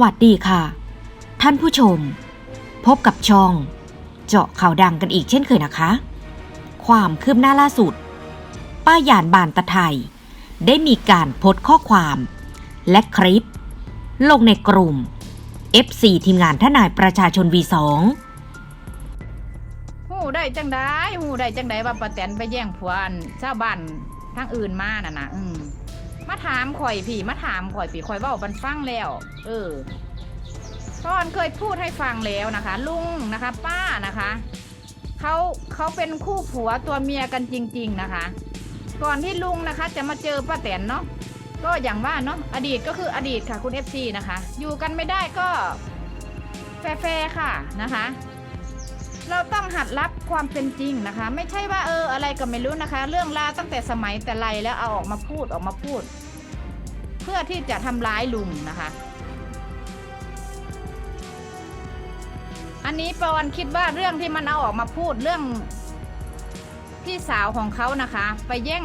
วัสดีค่ะ ท่านผู้ชม พบกับช่อง เจาะข่าวดังกันอีกเช่นเคยนะคะ ความคืบหน้าล่าสุด ป้ายานบานตะไทย ได้มีการโพสต์ข้อความและคลิป ลงในกลุ่ม FC ทีมงานทนายประชาชน V2 หูได้จังได้หูได้จังได้ว่าป้าแตนไปแย่งผัวอันชาวบ้านทางอื่นมาน่ะนะอืม มาถามข่อยพี่มาถามข่อยพี่ข่อยว้าบันฟังแล้ว เออตอนเคยพูดให้ฟังแล้วนะคะ ลุงนะคะ ป้านะคะเขาเขาเป็นคู่ผัวตัวเมียกันจริง ๆนะคะ ก่อนที่ลุงนะคะ จะมาเจอป้าแตนเนาะก็อย่างว่าเนาะอดีตก็คืออดีตค่ะคุณเอฟซีนะคะ อยู่กันไม่ได้ก็แฟร์ๆค่ะนะคะ เราต้องหัดรับความเป็นจริงนะคะ ไม่ใช่ว่าเอออะไรก็ไม่รู้นะคะ เรื่องราวตั้งแต่สมัยแต่ไรแล้วเอาออกมาพูดออกมาพูด เพื่อที่จะทำร้ายลุงนะคะ อันนี้ปอนคิดว่าเรื่องที่มันเอาออกมาพูดเรื่องพี่สาวของเขานะคะ ไปแย่ง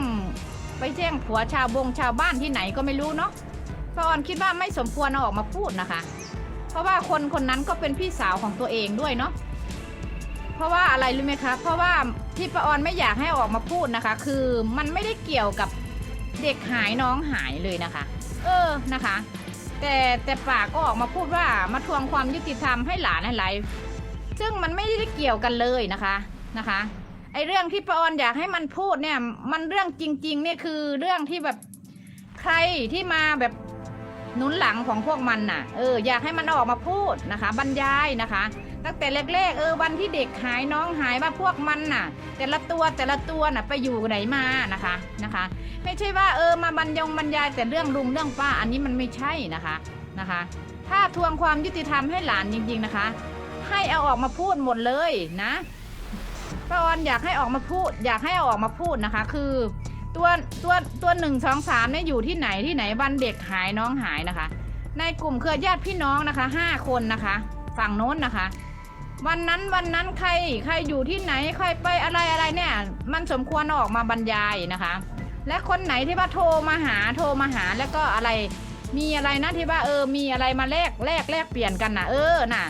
ไปแย่งผัวชาวบงชาวบ้านที่ไหนก็ไม่รู้เนาะปอนคิดว่าไม่สมควรเอาออกมาพูดนะคะ เพราะว่าคนคนนั้นก็เป็นพี่สาวของตัวเองด้วยเนาะเพราะว่าอะไรรู้ไหมคะเพราะว่าที่ป้าออนไม่อยากให้ออกมาพูดนะคะ คือมันไม่ได้เกี่ยวกับเด็กหายน้องหายเลยนะคะ เออนะคะ แต่แต่ปากก็ออกมาพูดว่ามาทวงความยุติธรรมให้หลานให้ไรซึ่งมันไม่ได้เกี่ยวกันเลยนะคะนะคะไอเรื่องที่ปออนอยากให้มันพูดเนี่ย มันเรื่องจริง ๆ เนี่ยคือเรื่องที่แบบใครที่มาแบบหนุนหลังของพวกมันน่ะ เอออยากให้มันออกมาพูดนะคะ บรรยายนะคะ ตั้งแต่แรกๆเออวันที่เด็กหายน้องหายว่าพวกมันน่ะ แต่ละตัวแต่ละตัวน่ะไปอยู่ไหนมานะคะนะคะ ไม่ใช่ว่าเออมาบรรยงบรรยายแต่เรื่องลุงเรื่องป้าอันนี้มันไม่ใช่นะคะนะคะ ถ้าทวงความยุติธรรมให้หลานจริง ๆนะคะ ให้เอาออกมาพูดหมดเลยนะป้าออนอยากให้ออกมาพูด อยากให้เอาออกมาพูดนะคะ คือตัวตัวตัวหนึ่งสองสามเนี่ยอยู่ที่ไหนที่ไหนวันเด็กหายน้องหายนะคะ ในกลุ่มเครือญาติพี่น้องนะคะห้าคนนะคะ ฝั่งโน้นนะคะ วันนั้นวันนั้นใครใครอยู่ที่ไหนใครไปอะไรอะไรเนี่ย มันสมควรออกมาบรรยายนะคะ และคนไหนที่ว่าโทรมาหาโทรมาหาแล้วก็อะไร มีอะไรนะที่ว่าเออมีอะไรมาแลกแลกแลกเปลี่ยนกันนะเออน่ะ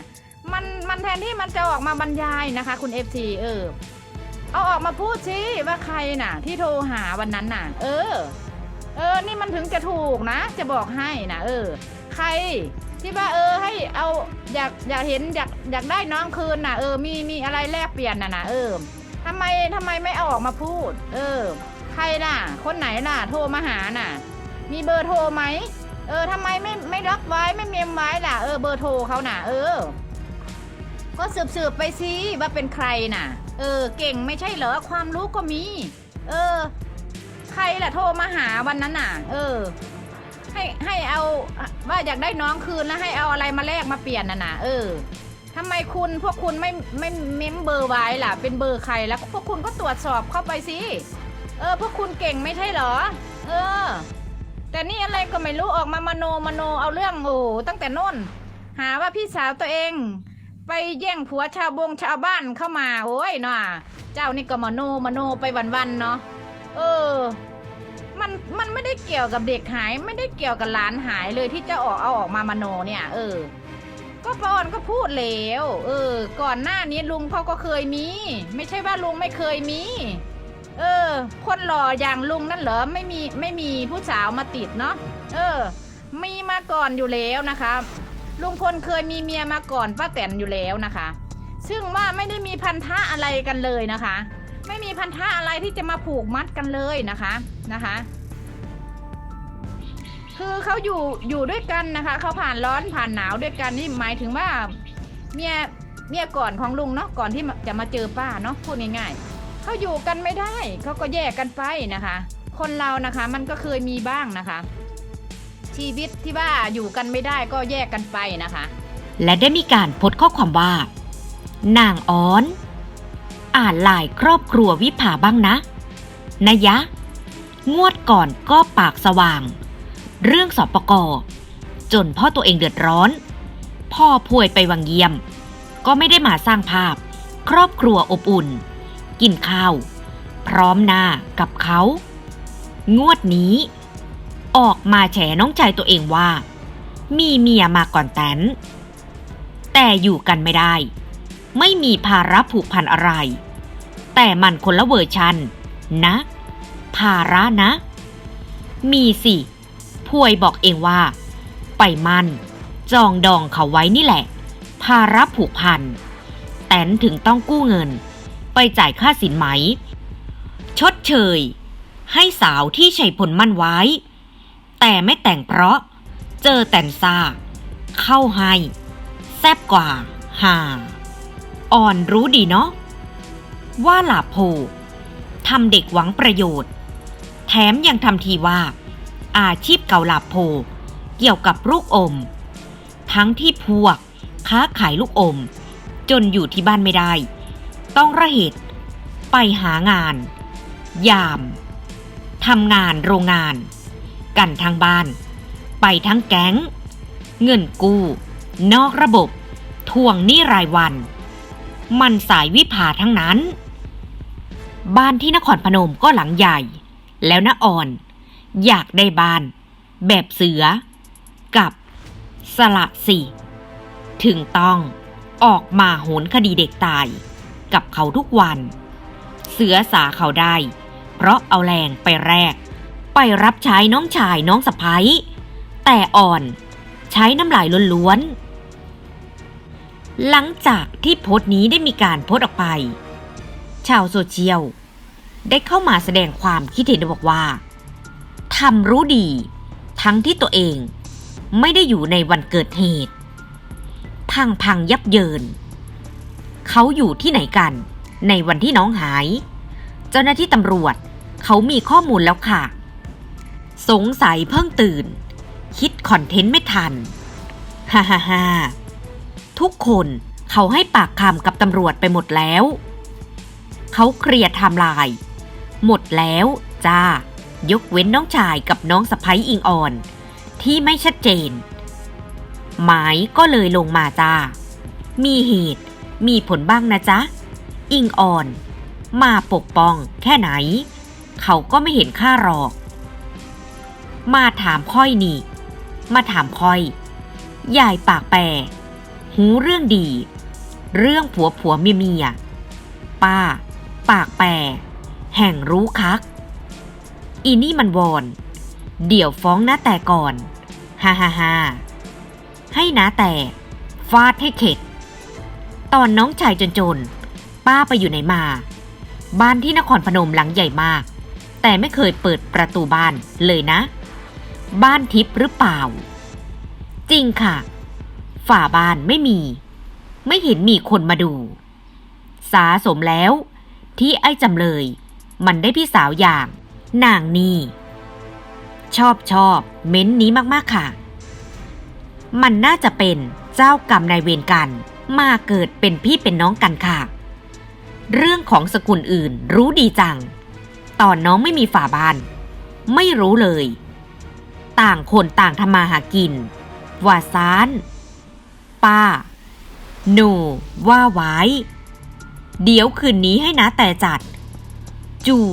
มันมันแทนที่มันจะออกมาบรรยายนะคะ คุณเอฟซีเออเอาออกมาพูดสิว่าใครน่ะ ที่โทรหาวันนั้นน่ะ เออ เออ นี่มันถึงจะถูกนะ จะบอกให้นะเออ ใคร ที่ว่าเออให้เอาอยากอยากเห็นอยากอยากได้น้องคืนน่ะเออมีมีอะไรแลกเปลี่ยนน่ะนะเออทำไมทำไมไม่เอาออกมาพูด เออ ใครน่ะ คนไหนน่ะ โทรมาหาน่ะ มีเบอร์โทรไหมเออทำไมไม่ไม่รับไว้ไม่เมมไว้ล่ะเออเบอร์โทรเขาน่ะ เออ ก็สืบสืบไปสิว่าเป็นใครน่ะ เออ เก่งไม่ใช่เหรอความรู้ก็มี เออ ใครล่ะโทรมาหาวันนั้นน่ะ เออ ให้ให้เอาว่าอยากได้น้องคืนแล้วให้เอาอะไรมาแลกมาเปลี่ยนน่ะนะเออทำไมคุณพวกคุณไม่ไม่เมมเบอร์ไว้ล่ะ เป็นเบอร์ใครแล้วพวกคุณก็ตรวจสอบเข้าไปสิเออ พวกคุณเก่งไม่ใช่เหรอ เออ แต่นี่อะไรก็ไม่รู้ออกมามโนมโนเอาเรื่องโอ้ตั้งแต่น่นหาว่าพี่สาวตัวเอง ไปแย่งผัวชาวบงชาวบ้านเข้ามาโอ้ยนาะเจ้านี่ก็มโนมโนไปวันๆเนาะเออ มันมันไม่ได้เกี่ยวกับเด็กหาย ไม่ได้เกี่ยวกับหลานหายเลยที่จะออกเอาออกมามโนเนี่ย เออ ก็ปอนก็พูดแล้วเออ ก่อนหน้านี้ลุงเขาก็เคยมี ไม่ใช่ว่าลุงไม่เคยมี เออ คนหล่ออย่างลุงนั่นเหรอไม่มีไม่มีผู้สาวมาติดเนาะเออ มีมาก่อนอยู่แล้วนะคะลุงพลเคยมีเมียมาก่อนป้าแตนอยู่แล้วนะคะ ซึ่งว่าไม่ได้มีพันธะอะไรกันเลยนะคะ ไม่มีพันธะอะไรที่จะมาผูกมัดกันเลยนะคะนะคะ คือเขาอยู่อยู่ด้วยกันนะคะเขาผ่านร้อนผ่านหนาวด้วยกันนี่หมายถึงว่าเมียเมียก่อนของลุงเนาะก่อนที่จะมาเจอป้าเนาะพูดง่ายๆเขาอยู่กันไม่ได้เขาก็แยกกันไปนะคะ คนเรานะคะมันก็เคยมีบ้างนะคะ ชีวิตที่ว่าอยู่กันไม่ได้ก็แยกกันไปนะคะ และได้มีการโพสต์ข้อความว่า นางอ้อน อ่านลายครอบครัววิภาบ้างนะ นะยะ งวดก่อนก็ปากสว่าง เรื่องสอบประกอจนพ่อตัวเองเดือดร้อน พ่อป่วยไปวังเยี่ยม ก็ไม่ได้มาสร้างภาพ ครอบครัวอบอุ่น กินข้าว พร้อมหน้ากับเขา งวดนี้ ออกมาแฉน้องใจตัวเองว่า มีเมียมาก่อนแตนแต่อยู่กันไม่ได้ ไม่มีภาระผูกพันอะไร แต่มันคนละเวอร์ชันนะ ภาระนะ มีสิพวยบอกเองว่า ไปมัน จองดองเขาไว้นี่แหละ ภาระผูกพัน แตนถึงต้องกู้เงิน ไปจ่ายค่าสินไหม ชดเชย ให้สาวที่ชัยพลมั่นไว้ แต่ไม่แต่งเพราะ เจอแตนซ่าเข้าให้ แซบกว่าหาอ่อนรู้ดีเนาะ ว่าหลาโพทำเด็กหวังประโยชน์ แถมยังทำทีว่า อาชีพเก่าหลาโพ เกี่ยวกับลูกอม ทั้งที่พวกค้าขายลูกอม จนอยู่ที่บ้านไม่ได้ ต้องระเหตุไปหางาน ยามทำงานโรงงาน กันทางบ้าน ไปทั้งแก๊ง เงินกู้ นอกระบบ ทวงหนี้รายวัน มันสายวิภาทั้งนั้น บ้านที่นครพนมก็หลังใหญ่ แล้วนะอ่อน อยากได้บ้าน แบบเสือ กับสละสิถึงต้องออกมาโหนคดีเด็กตาย กับเขาทุกวัน เสือสาเขาได้ เพราะเอาแรงไปแรก ไปรับใช้น้องชายน้องสะพ้ายแต่อ่อนใช้น้ำลายล้วนๆหลังจากที่โพสต์นี้ได้มีการโพสต์ออกไป ชาวโซเชียล ได้เข้ามาแสดงความคิดเห็นบอกว่าทำรู้ดี ทั้งที่ตัวเองไม่ได้อยู่ในวันเกิดเหตุ พังพังยับเยิน เขาอยู่ที่ไหนกัน ในวันที่น้องหาย เจ้าหน้าที่ตำรวจเขามีข้อมูลแล้วค่ะ สงสัยเพิ่งตื่น คิดคอนเทนต์ไม่ทัน ฮ่าฮ่าฮ่าทุกคนเขาให้ปากคำกับตำรวจไปหมดแล้ว เขาเคลียร์ไทม์ไลน์หมดแล้วจ้า ยกเว้นน้องชายกับน้องสะพ้ยอิงอ่อน ที่ไม่ชัดเจน หมายก็เลยลงมาจ้า มีเหตุ มีผลบ้างนะจ๊ะ อิงอ่อน มาปกป้องแค่ไหน เขาก็ไม่เห็นค่าหรอก มาถามค่อยนี่ มาถามค่อยยายปากแปรหูเรื่องดี เรื่องผัวผัวเมียเมียป้า ปากแปรแห่งรู้คัก อีนี่มันวอน เดี๋ยวฟ้องน้าแต่ก่อนฮ่าฮ่าฮ่าให้น้าแต่ฟาดให้เข็ด ตอนน้องชายจนๆ ป้าไปอยู่ไหนมา บ้านที่นครพนมหลังใหญ่มาก แต่ไม่เคยเปิดประตูบ้านเลยนะ บ้านทิพย์หรือเปล่า จริงค่ะ ฝาบ้านไม่มี ไม่เห็นมีคนมาดู สาสมแล้ว ที่ไอ้จำเลย มันได้พี่สาวอย่าง นางนี่ ชอบชอบ เม้นนี้มากๆค่ะ มันน่าจะเป็นเจ้ากรรมนายเวรกัน มาเกิดเป็นพี่เป็นน้องกันค่ะ เรื่องของสกุลอื่นรู้ดีจัง ตอนน้องไม่มีฝาบ้าน ไม่รู้เลย ต่างคนต่างทำมาหากิน ว่าซาน ป้า หนู ว่าไว้ เดี๋ยวคืนนี้ให้นะแต่จัด จู่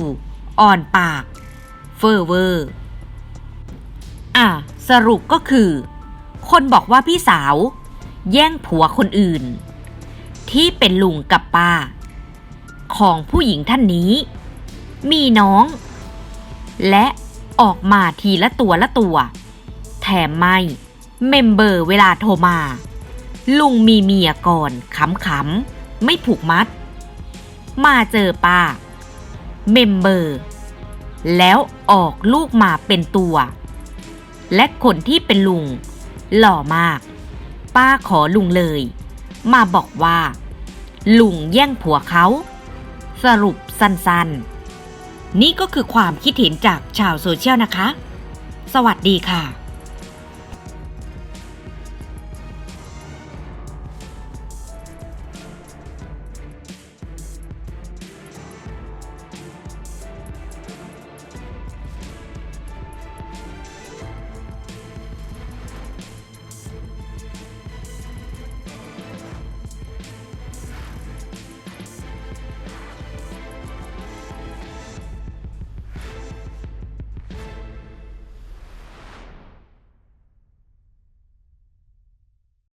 อ่อนปาก เฟอร์เวอร์ อะ สรุปก็คือ คนบอกว่าพี่สาว แย่งผัวคนอื่น ที่เป็นลุงกับป้า ของผู้หญิงท่านนี้ มีน้อง และออกมาทีละตัวละตัว แถมไม่เมมเบอร์เวลาโทรมา ลุงมีเมียก่อนขำๆไม่ผูกมัด มาเจอป้าเมมเบอร์ แล้วออกลูกมาเป็นตัว และคนที่เป็นลุง หล่อมาก ป้าขอลุงเลย มาบอกว่า ลุงแย่งผัวเขา สรุปสั้นๆ นี่ก็คือความคิดเห็นจากชาวโซเชียลนะคะ สวัสดีค่ะ